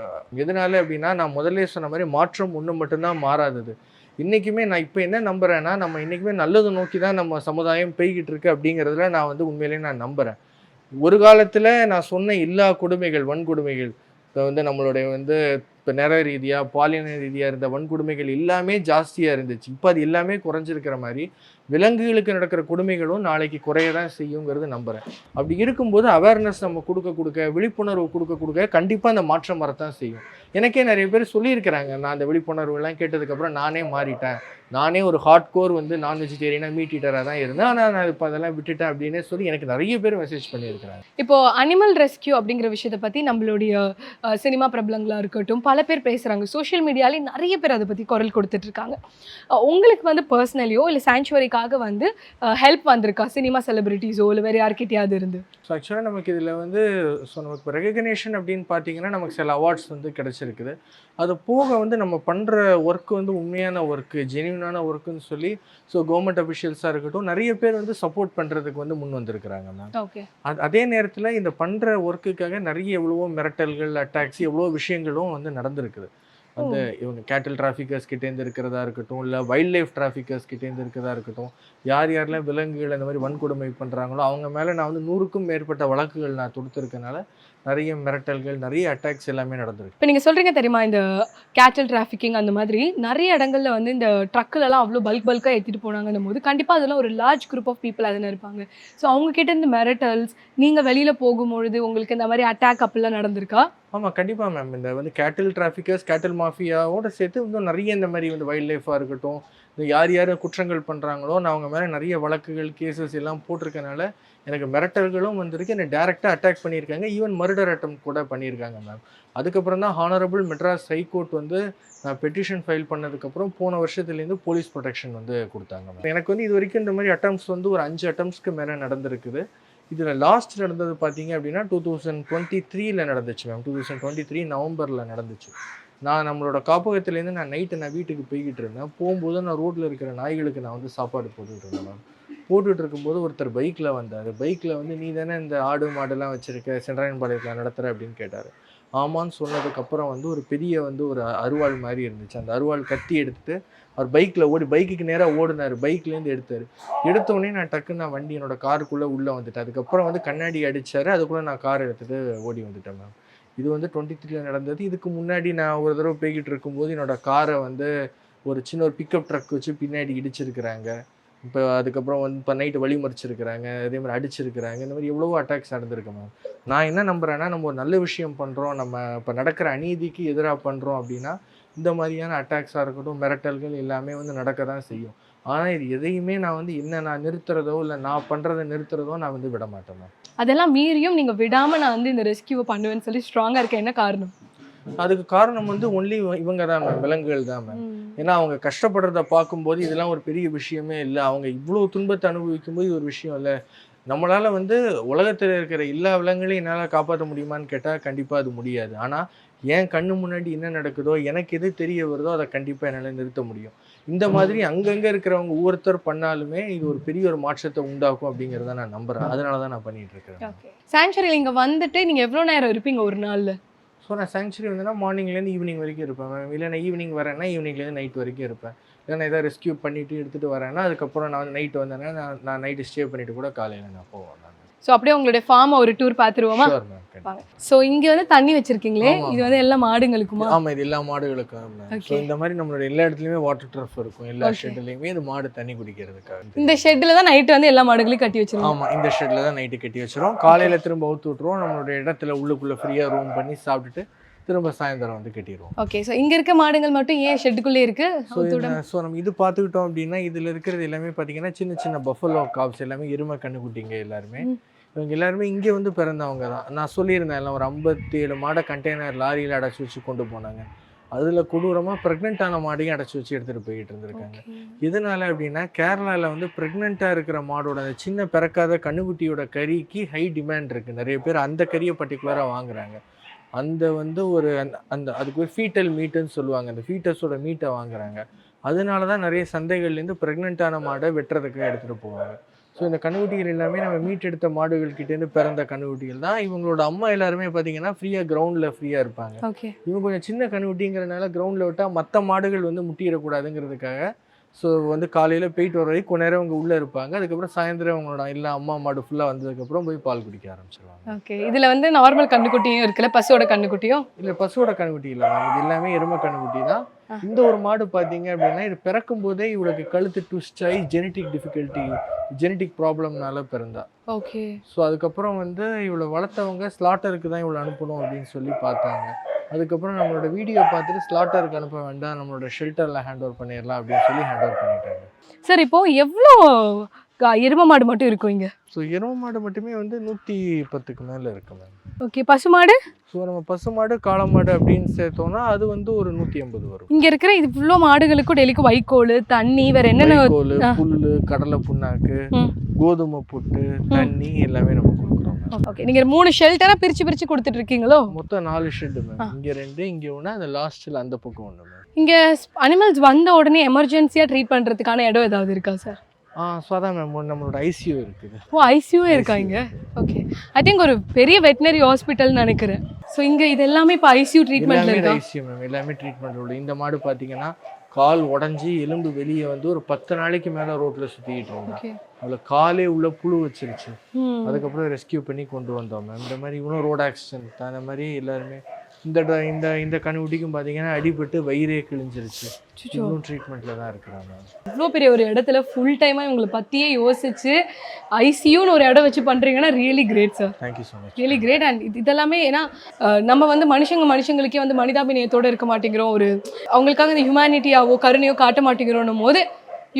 எதனால அப்படின்னா நான் முதல்ல சொன்ன மாதிரி மாற்றம் ஒன்று மட்டும்தான் மாறாதது. இன்றைக்குமே நான் இப்போ என்ன நம்புறேன்னா நம்ம இன்றைக்குமே நல்லது நோக்கி தான் நம்ம சமுதாயம் பெய்கிட்டு இருக்கு அப்படிங்கிறதுல நான் வந்து உண்மையிலேயே நான் நம்புகிறேன் ஒரு காலத்தில் நான் சொன்ன எல்லா கொடுமைகள் வன்கொடுமைகள் இப்போ வந்து நம்மளுடைய வந்து இப்போ நிற ரீதியாக பாலின ரீதியாக இருந்த வன்கொடுமைகள் எல்லாமே ஜாஸ்தியாக இருந்துச்சு. இப்போ அது எல்லாமே குறைஞ்சிருக்கிற மாதிரி விலங்குகளுக்கு நடக்கிற கொடுமைகளும் நாளைக்கு குறைய தான் செய்யுங்கிறது நம்புகிறேன் அப்படி இருக்கும்போது அவேர்னஸ் நம்ம கொடுக்க கொடுக்க விழிப்புணர்வு கொடுக்க கொடுக்க கண்டிப்பாக அந்த மாற்றம் வரத்தான் செய்யும். எனக்கே நிறைய பேர் சொல்லியிருக்கிறாங்க நான் அந்த விழிப்புணர்வு எல்லாம் கேட்டதுக்கப்புறம் நானே மாறிட்டேன். நானே ஒரு ஹார்ட் கோர் வந்து நான் வெஜிடேரியனாக மீட் ஈட்டராக தான் இருந்தேன். ஆனால் நான் இப்போ அதெல்லாம் விட்டுட்டேன் அப்படின்னே சொல்லி எனக்கு நிறைய பேர் மெசேஜ் பண்ணியிருக்கிறாங்க. இப்போ அனிமல் ரெஸ்கியூ அப்படிங்கிற விஷயத்தை பற்றி நம்மளுடைய சினிமா பிரபலங்களாக இருக்கட்டும் பல பேர் பேசுறாங்க. சோஷியல் மீடியாலே நிறைய பேர் அதை பத்தி குரல் அஹ், உங்களுக்கு வந்து பர்சனலியோ இல்ல சாங்சுவரிக்காக வந்து ஹெல்ப் வந்திருக்கா? சினிமா செலிபிரிட்டிஸோ இல்ல வேற யார்கிட்டயாவது இருந்து? ஸோ ஆக்சுவலாக நமக்கு இதில் வந்து ஸோ நமக்கு ரெகக்னேஷன் அப்படின்னு பார்த்தீங்கன்னா நமக்கு சில அவார்ட்ஸ் வந்து கிடச்சிருக்குது. அது போக வந்து நம்ம பண்ணுற ஒர்க் வந்து உண்மையான ஒர்க்கு ஜெனியூனான ஒர்க்குன்னு சொல்லி ஸோ கவர்மெண்ட் அஃபிஷியல்ஸாக இருக்கட்டும் நிறைய பேர் வந்து சப்போர்ட் பண்ணுறதுக்கு வந்து முன் வந்திருக்கிறாங்க மேம் ஓகே அது அதே நேரத்தில் இந்த பண்ணுற ஒர்க்குக்காக நிறைய எவ்வளவோ மிரட்டல்கள் அட்டாக்ஸ் எவ்வளோ விஷயங்களும் வந்து நடந்திருக்குது. அந்த இவங்க கேட்டில் டிராஃபிக்கர்ஸ் கிட்டேருந்து இருக்கிறதா இருக்கட்டும் இல்லை வைல்ட் லைஃப் டிராஃபிக்கர்ஸ் கிட்டேருந்து இருக்கிறதா இருக்கட்டும் யார் யாரெல்லாம் விலங்குகள் இந்த மாதிரி வன்கொடுமை பண்ணுறாங்களோ அவங்க மேலே நான் வந்து நூறுக்கும் மேற்பட்ட வழக்குகள் நான் தொடுத்திருக்கனால நிறைய மிரட்டல்கள் நிறைய அட்டாக்ஸ் எல்லாமே நடந்திருக்கு. இப்போ நீங்க சொல்றீங்க தெரியுமா இந்த கேட்டல் டிராஃபிக்கிங் அந்த மாதிரி நிறைய இடங்கள்ல வந்து இந்த ட்ரக்கில் எல்லாம் அவ்வளோ பல்க் பல்காக ஏற்றிட்டு போனாங்கன்னும் போது கண்டிப்பாக அதெல்லாம் ஒரு லார்ஜ் குரூப் ஆஃப் பீப்புள் அதில் இருப்பாங்க. ஸோ அவங்க கிட்ட இருந்து மெரட்டல்ஸ் நீங்க வெளியில போகும்பொழுது உங்களுக்கு இந்த மாதிரி அட்டாக் அப்படிலாம் நடந்திருக்கா? ஆமாம் கண்டிப்பாக மேம் இந்த வந்து கேட்டில் டிராஃபிக்கர்ஸ் கேட்டில் மாஃபியாவோட சேர்த்து இன்னும் நிறைய இந்த மாதிரி வந்து வைல்ட் லைஃபாக இருக்கட்டும் இந்த யார் யார் குற்றங்கள் பண்ணுறாங்களோ நான் அவங்க மேலே நிறைய வழக்குகள் கேசஸ் எல்லாம் போட்டிருக்கனால எனக்கு மிரட்டல்களும் வந்திருக்கு. என்னை டேரெக்டாக அட்டாக் பண்ணியிருக்காங்க. ஈவன் மர்டர் அட்டம் கூட பண்ணியிருக்காங்க மேம் அதுக்கப்புறம் தான் ஹானரபிள் மெட்ராஸ் ஹைகோர்ட் வந்து நான் பெட்டிஷன் ஃபைல் பண்ணதுக்கப்புறம் போன வருஷத்துலேருந்து போலீஸ் ப்ரொடெக்ஷன் வந்து கொடுத்தாங்க மேம் எனக்கு வந்து இது வரைக்கும் இந்த மாதிரி அட்டம்ஸ் வந்து ஒரு அஞ்சு அட்டம்ஸ்க்கு மேலே நடந்திருக்குது. இதில் லாஸ்ட் நடந்தது பார்த்தீங்க அப்படின்னா டூ தௌசண்ட் டுவெண்ட்டி த்ரீல நடந்துச்சு ma'am two thousand twenty three நவம்பரில் நடந்துச்சு. நான் நம்மளோட காப்பகத்துலேருந்து நான் நைட்டு நான் வீட்டுக்கு போய்கிட்டு இருந்தேன். போகும்போது நான் ரோட்டில் இருக்கிற நாய்களுக்கு நான் வந்து சாப்பாடு போட்டுட்டு இருந்தேன் மேம் போட்டுட்டு இருக்கும்போது ஒருத்தர் பைக்கில் வந்தார். பைக்கில் வந்து நீ தானே இந்த ஆடு மாடுலாம் வச்சுருக்க சென்ட்ராயன்பாளையத்தில் நடத்துகிற அப்படின்னு கேட்டார். ஆமான்னு சொன்னதுக்கப்புறம் வந்து ஒரு பெரிய வந்து ஒரு அருவாள் மாதிரி இருந்துச்சு. அந்த அருவாள் கட்டி எடுத்துட்டு அவர் பைக்கில் ஓடி பைக்குக்கு நேராக ஓடினார். பைக்லேருந்து எடுத்தார். எடுத்தோடனே நான் டக்குன்னு நான் வண்டி என்னோடய காருக்குள்ளே உள்ளே வந்துட்டேன். அதுக்கப்புறம் வந்து கண்ணாடி அடித்தார் அதுக்குள்ளே நான் கார் எடுத்துகிட்டு ஓடி வந்துட்டேன் மேம் இது வந்து டுவெண்ட்டி த்ரீல நடந்தது. இதுக்கு முன்னாடி நான் ஒரு தடவை போய்கிட்டு இருக்கும்போது என்னோடய காரை வந்து ஒரு சின்ன ஒரு பிக்கப் ட்ரக் வச்சு பின்னாடி இடிச்சிருக்கிறாங்க. இப்போ அதுக்கப்புறம் வந்து இப்போ நைட்டு வழி மறிச்சிருக்கிறாங்க அதே மாதிரி அடிச்சிருக்கிறாங்க இந்த மாதிரி எவ்வளவோ அட்டாக்ஸ் நடந்திருக்கு மேம் நான் என்ன நம்புறேன்னா நம்ம ஒரு நல்ல விஷயம் பண்ணுறோம் நம்ம இப்போ நடக்கிற அநீதிக்கு எதிராக பண்ணுறோம் அப்படின்னா இந்த மாதிரியான அட்டாக்ஸாக இருக்கட்டும் மிரட்டல்கள் எல்லாமே வந்து நடக்க தான் செய்யும். ஆனால் இது எதையுமே நான் வந்து என்ன நான் நிறுத்துறதோ இல்லை நான் பண்ணுறதை நிறுத்துறதோ நான் வந்து விட மாட்டேன் மேம் அதெல்லாம் மீறியும் நீங்க விடாம நான் வந்து இந்த ரெஸ்கியூவை பண்ணுவேன்னு சொல்லி ஸ்ட்ராங்கா இருக்க என்ன காரணம்? அதுக்கு காரணம் வந்து ஒன்லி இவங்க தான் மேம் விலங்குகள் தான் மேம் ஏன்னா அவங்க கஷ்டப்படுறத பார்க்கும்போது இதெல்லாம் ஒரு பெரிய விஷயமே இல்லை. அவங்க இவ்வளோ துன்பத்தை அனுபவிக்கும் போது ஒரு விஷயம் இல்லை. நம்மளால வந்து உலகத்தில் இருக்கிற எல்லா விலங்குகளையும் என்னால் காப்பாற்ற முடியுமான்னு கேட்டால் கண்டிப்பாக அது முடியாது. ஆனால் என் கண்ணு முன்னாடி என்ன நடக்குதோ எனக்கு எது தெரிய வருதோ அதை கண்டிப்பாக என்னால் நிறுத்த முடியும். இந்த மாதிரி அங்கங்கே இருக்கிறவங்க ஒவ்வொருத்தர் பண்ணாலுமே இது ஒரு பெரிய ஒரு மாற்றத்தை உண்டாக்கும் அப்படிங்கிறத நான் நம்புறேன். அதனால தான் நான் பண்ணிட்டு இருக்கிறேன். ஓகே. சாங்சுரியில் இங்க வந்துட்டு நீங்க எவ்வளவு நேரம் இருப்பீங்க ஒரு நாள்ல? ஸோ நான் சாங்சுரி வந்தேன்னா மார்னிங்லேருந்து ஈவினிங் வரைக்கும் இருப்பேன் மேம் இல்லை நான் ஈவினிங் வரேன்னா ஈவினிங்லேருந்து நைட் வரைக்கும் இருப்பேன். இல்லை நான் எதாவது ரெஸ்கியூ பண்ணிவிட்டு எடுத்துகிட்டு வரேன்னா அதுக்கப்புறம் நான் வந்து நைட்டு வந்தேன்னா நான் நான் நைட்டு ஸ்டே பண்ணிவிட்டு கூட காலையில் நான் போவேன் நான் ஸோ அப்படியே உங்களுடைய ஃபார்மை ஒரு டூர் பார்த்துருவோமா? ஸோ இங்க வந்து தண்ணி வச்சிருக்கீங்களே? ஆமா. இது வந்து எல்லா மாடுங்களுக்குமா? ஆமாம் இது எல்லா மாடுகளுக்கும் ஸோ. இந்த மாதிரி நம்மளோட எல்லா இடத்துலையுமே வாட்டர் ட்ரஃப் இருக்கும். எல்லா. ஷெட்லையுமே இது மாடு தண்ணி குடிக்கிறதுக்காக. இந்த ஷெட்ல தான் நைட் வந்து எல்லா மாடுகளையும் கட்டி வச்சிருக்கோம் ஆமாம் இந்த ஷெட்டில் தான் நைட்டு கட்டி வச்சிரும் காலையில் திரும்ப அவுத்து விட்ருவோம் நம்மளுடைய இடத்துல உள்ளுக்குள்ளே ஃப்ரீயாக ரூம் பண்ணி சாப்பிட்டுட்டு திரும்ப சாயந்தரம் வந்து கட்டிடுவோம் ஓகே ஸோ இங்க இருக்க மாடுகள் மட்டும் ஏன் ஷெட்டுக்குள்ளே இருக்கு? ஸோ நம்ம இது பார்த்துக்கிட்டோம் அப்படின்னா இதில் இருக்கிறது எல்லாமே பார்த்தீங்கன்னா சின்ன சின்ன பஃபலோ காப்ஸ் எல்லாமே எருமை கண்ணுக்குட்டிங்க எல்லாருமே. இவங்க எல்லாருமே இங்கே வந்து பிறந்தவங்க தான். நான் சொல்லியிருந்தேன் எல்லாம் ஒரு ஐம்பத்தி ஏழு மாடை கண்டெய்னர் லாரியில் அடைச்சி வச்சு கொண்டு போனாங்க. அதில் கொடூரமாக ப்ரெக்னென்ட்டான மாடையும் அடைச்சி வச்சு எடுத்துகிட்டு போயிட்டு இருந்திருக்காங்க. எதனால அப்படின்னா கேரளாவில் வந்து ப்ரெக்னெண்ட்டாக இருக்கிற மாடோட அந்த சின்ன பிறக்காத கண்ணுக்குட்டியோட கறிக்கு ஹை டிமாண்ட் இருக்குது நிறைய பேர் அந்த கறியை பர்டிகுலராக வாங்குறாங்க. அந்த வந்து ஒரு அந்த அதுக்கு ஒரு ஃபீட்டல் மீட்டுன்னு சொல்லுவாங்க. அந்த ஃபீட்டஸோட மீட்டை வாங்குறாங்க. அதனால தான் நிறைய சந்தைகள்லேருந்து ப்ரெக்னென்ட்டான மாடை வெட்டுறதுக்கு எடுத்துகிட்டு போவாங்க. ஸோ இந்த கண்ணுக்குட்டிகள் எல்லாமே நம்ம மீட் எடுத்த மாடுகள் கிட்டேருந்து பிறந்த கண்ணுக்குட்டிகள் தான். இவங்களோட அம்மா எல்லாருமே பார்த்தீங்கன்னா ஃப்ரீயாக கிரவுண்டில் ஃப்ரீயாக இருப்பாங்க. இவங்க கொஞ்சம் சின்ன கண்ணுக்குட்டிங்கிறனால கிரவுண்டில் விட்டால் மற்ற மாடுகள் வந்து முட்டிடக்கூடாதுங்கிறதுக்காக ஸோ வந்து காலையில் போயிட்டு வர வரைக்கும் நேரம் அவங்க உள்ளே இருப்பாங்க. அதுக்கப்புறம் சாயந்தரம் அவங்களோட எல்லா அம்மா மாடு ஃபுல்லாக வந்ததுக்கப்புறம் போய் பால் குடிக்க ஆரம்பிச்சிருவாங்க. ஓகே இதுல வந்து நார்மல் கண்ணுக்குட்டியும் இருக்குல்ல? பசுவோட கண்ணுக்குட்டியும் இல்லை பசுவோட கண்ணுக்குட்டி இல்லை இது எல்லாமே எருமை கண்ணுக்குட்டி தான். இந்த ஒரு மாடு பார்த்தீங்க அப்படின்னா இது பிறக்கும் போதே இவளுக்கு கழுத்து ட்விஸ்ட் ஆகி ஜெனட்டிக் டிஃபிகல்ட்டி ஜெனட்டிக் ப்ராப்ளம்னால பிறந்தா. ஓகே ஸோ அதுக்கப்புறம் வந்து இவளை வளர்த்தவங்க ஸ்லாட்டருக்கு தான் இவளை அனுப்பணும் அப்படின்னு சொல்லி பார்த்தாங்க. அதுக்கப்புறம் நம்மளோட வீடியோ பார்த்துட்டு ஸ்லாட்டருக்கு அனுப்ப வேண்டாம். நம்மளோட ஷெல்டரில் ஹேண்ட் ஓவர் பண்ணிடலாம் அப்படின்னு சொல்லி ஹேண்ட் ஓவர் பண்ணிட்டாங்க. சார் இப்போ எவ்வளோ எருமை மாடு மட்டும் இருக்கும் இங்க? ஸோ எருமை மாடு மட்டுமே வந்து நூற்றி பத்துக்கு மேலே இருக்கு மேம் ஓகே பசு மாடு? ஸோ நம்ம பசு மாடு காளை மாடு அப்படின்னு சேர்த்தோம்னா அது வந்து ஒரு நூற்றி ஐம்பது வரும். இங்க இருக்கிற இது இவ்வளோ மாடுகளுக்கும் டெய்லிக்கும் வைக்கோல் தண்ணி வேற என்னென்ன. புல்லு கடலை புண்ணாக்கு. கோதுமை புட்டு தண்ணி எல்லாமே மேம் ஓகே நீங்க மூணு ஷெல்டரா பிரிச்சு பிரிச்சு கொடுத்துட்டு இருக்கீங்களோ மொத்தம் நாலு ஷெட்டு ஆ. மேம் இங்கே ரெண்டு இங்கே ஒன்று அந்த லாஸ்ட்டில் அந்த பக்கம் ஒன்று மேம் இங்க அனிமல்ஸ் வந்த உடனே எமர்ஜென்சியா ட்ரீட் பண்றதுக்கான இடம் ஏதாவது இருக்கா சார் ஆ ஸோ அதான் மேம் நம்மளோட ஐசியூ இருக்குது. ஓ ஐசியூ இருக்கா இங்க? ஓகே ஐ திங்க் ஒரு பெரிய வெட்டினரி ஹாஸ்பிட்டல் நினைக்கிறேன். ஸோ இங்க இது எல்லாமே இப்போ ஐசியூ இருக்கா? ஐசியூ மேம் எல்லாமே ட்ரீட்மெண்ட் இந்த மாடு பார்த்தீங்கன்னா கால் உடஞ்சி எலும்பு வெளியே வந்து ஒரு பத்து நாளைக்கு மேலே ரோட்டில் சுற்றிக்கிட்டு இருந்தா அவளை காலே உள்ள புழு வச்சிருச்சு. அதுக்கப்புறம் ரெஸ்கியூ பண்ணி கொண்டு வந்தோம் மேம் இந்த மாதிரி இவனும் ரோட் ஆக்சிடென்ட் அந்த மாதிரி எல்லாருமே இந்த இந்த இந்த கண்ணுக்குட்டிக்கும் பார்த்தீங்கன்னா அடிபட்டு வயிறே கிழிஞ்சிருச்சு. இன்னும் ட்ரீட்மெண்ட்டில் தான் இருக்கிறாங்க. இவ்வளோ பெரிய ஒரு இடத்துல ஃபுல் டைமாக இவங்களை பற்றியே யோசிச்சு ஐசியூன்னு ஒரு இடம் வச்சு பண்ணுறீங்கன்னா really great sir thank you so much really great and இது இதெல்லாமே ஏன்னா நம்ம வந்து மனுஷங்க மனுஷங்களுக்கே வந்து மனிதாபிநயத்தோடு இருக்க மாட்டேங்கிறோம். ஒரு அவங்களுக்காக இந்த ஹியூமனிட்டியாவோ கருணையோ காட்ட மாட்டேங்கிறோன்னும் போது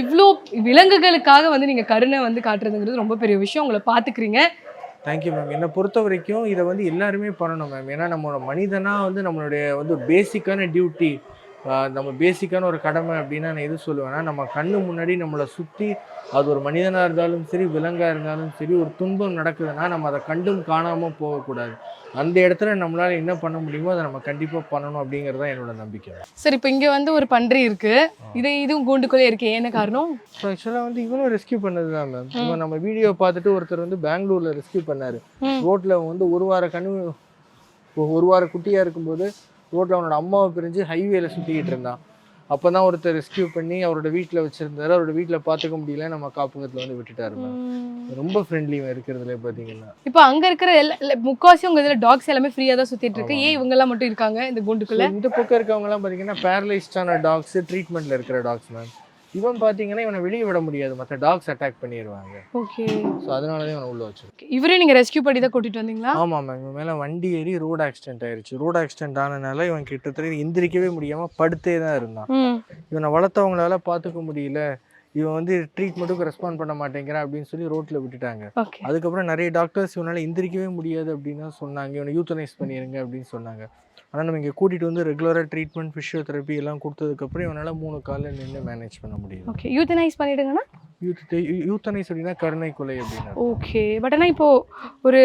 இவ்வளோ விலங்குகளுக்காக வந்து நீங்கள் கருணை வந்து காட்டுறதுங்கிறது ரொம்ப பெரிய விஷயம். உங்களை பார்த்துக்கிறீங்க. தேங்க்யூ மேம் என்னை பொறுத்த வரைக்கும் இதை வந்து எல்லாருமே பண்ணணும் மேம் ஏன்னா நம்மளோட மனிதனாக வந்து நம்மளுடைய வந்து பேசிக்கான டியூட்டி நம்ம பேசிக்கான ஒரு கடமை அப்படின்னா நான் எது சொல்லுவேன்னா நம்ம கண்ணு முன்னாடி நம்மளை சுற்றி அது ஒரு மனிதனாக இருந்தாலும் சரி விலங்காக இருந்தாலும் சரி ஒரு துன்பம் நடக்குதுன்னா நம்ம அதை கண்டும் காணாமல் போகக்கூடாது. அந்த இடத்துல நம்மளால் என்ன பண்ண முடியுமோ அதை நம்ம கண்டிப்பாக பண்ணணும் அப்படிங்கிறது தான் என்னோட நம்பிக்கை. சரி இப்போ இங்கே வந்து ஒரு பன்றி இருக்கு. இது இதுவும் கூண்டுக்குள்ளே இருக்கு என்ன காரணம்? ஸோ ஆக்சுவலாக வந்து இவனும் ரெஸ்கியூ பண்ணது தான் மேம் இவன் நம்ம வீடியோ பார்த்துட்டு ஒருத்தர் வந்து பெங்களூரில் ரெஸ்கியூ பண்ணார். ரோட்டில் வந்து ஒரு வார கண்ணு ஒரு வார குட்டியாக இருக்கும்போது ரோட்டில் அவனோட அம்மாவை பிரிஞ்சு ஹைவேல சுற்றிக்கிட்டு இருந்தான். அப்போ தான் ஒருத்தர் ரெஸ்கியூ பண்ணி அவரோட வீட்டில் வச்சுருந்தாரு. அவரோட வீட்டில் பார்த்துக்க முடியல நம்ம காப்பகத்தில் வந்து விட்டுட்டாரு ரொம்ப ஃப்ரெண்ட்லி இருக்கிறதுல பார்த்தீங்கன்னா இப்போ அங்கே இருக்கிற எல்லா இல்ல, முக்காவாசி உங்கள் இதில் டாக்ஸ் எல்லாமே ஃப்ரீயாக தான் சுற்றிட்டு இருக்கு. ஏன் இவங்கெல்லாம் மட்டும் இருக்காங்க இந்த கூண்டுக்குள்ளே? இந்த பக்கம் இருக்கவங்கலாம் பார்த்தீங்கன்னா பேரலைஸ்டான டாக்ஸ் ட்ரீட்மெண்ட்டில் இருக்கிற டாக்ஸ் மேம். இவன் பார்த்தீங்கன்னா இவனை வெளியே விட முடியாது. மற்ற டாக்ஸ் அட்டாக் பண்ணிடுவாங்க ஓகே ஸோ அதனால தான் இவனை உள்ள வச்சிருக்கேன் இவரே நீங்கள் ரெஸ்கியூ பண்ணி தான் கூட்டிட்டு வந்தீங்களா? ஆமாம் மேம் இவன் மேலே வண்டி ஏறி ரோடு ஆக்சிடென்ட் ஆயிருச்சு. ரோடு ஆக்சிடென்ட் ஆனனால இவன் கிட்டத்தட்ட எந்திரிக்கவே முடியாமல் படுத்தே தான் இருந்தான். இவனை வளர்த்தவங்களால பார்த்துக்க முடியல. இவன் வந்து ட்ரீட்மெண்ட்டுக்கு ரெஸ்பாண்ட் பண்ண மாட்டேங்கிறான் அப்படின்னு சொல்லி ரோட்டில் விட்டுட்டாங்க. அதுக்கப்புறம் நிறைய டாக்டர்ஸ் இவனால் எந்திரிக்கவே முடியாது அப்படின்னு சொன்னாங்க. இவனை யூத்தனைஸ் பண்ணிடுங்க அப்படின்னு சொன்னாங்க. ஆனால் நம்ம இங்கே கூட்டிகிட்டு வந்து ரெகுலராக ட்ரீட்மெண்ட் ஃபிசியோதெரப்பி எல்லாம் கொடுத்ததுக்கப்புறம் இவனால் மூணு காலில் நின்று மேனேஜ் பண்ண முடியும் ஓகே யூத்தனைஸ் பண்ணிடுங்கன்னா யூத் யூத்தனைஸ் அப்படின்னா கருணை கொலை அப்படின்னா ஓகே பட் ஆனால் இப்போ ஒரு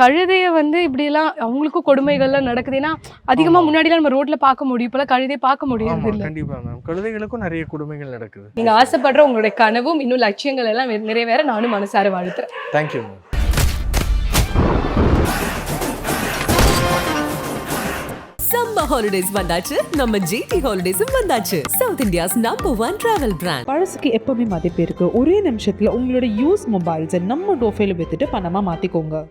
கழுதையை வந்து இப்படியெல்லாம் அவங்களுக்கும் கொடுமைகள்லாம் நடக்குது. ஏன்னா அதிகமாக ஆமா. முன்னாடிலாம் நம்ம ரோட்ல பார்க்க முடியும். இப்போலாம் கழுதையை பார்க்க முடியாது இல்லை. கண்டிப்பாக மேம் கழுதைகளுக்கும் நிறைய கொடுமைகள் நடக்குது. நீங்க ஆசைப்படுற உங்களுடைய கனவும் இன்னும் லட்சியங்கள் எல்லாம் வெ- நிறைவேற நானும் மனசார வாழ்த்துறேன். Thank you ma'am summer holidays வந்தாச்சு. நம்ம ஜிடி ஹாலிடேஸும் வந்தாச்சு. South India's number one travel brand பழசுக்கு எப்பவுமே மதிப்பு இருக்கு. ஒரே நிமிஷத்துல உங்களோட யூஸ் மொபைல்ஸை நம்ம டோஃபைல வித்துட்டு பணமா மாத்திக்கோங்க.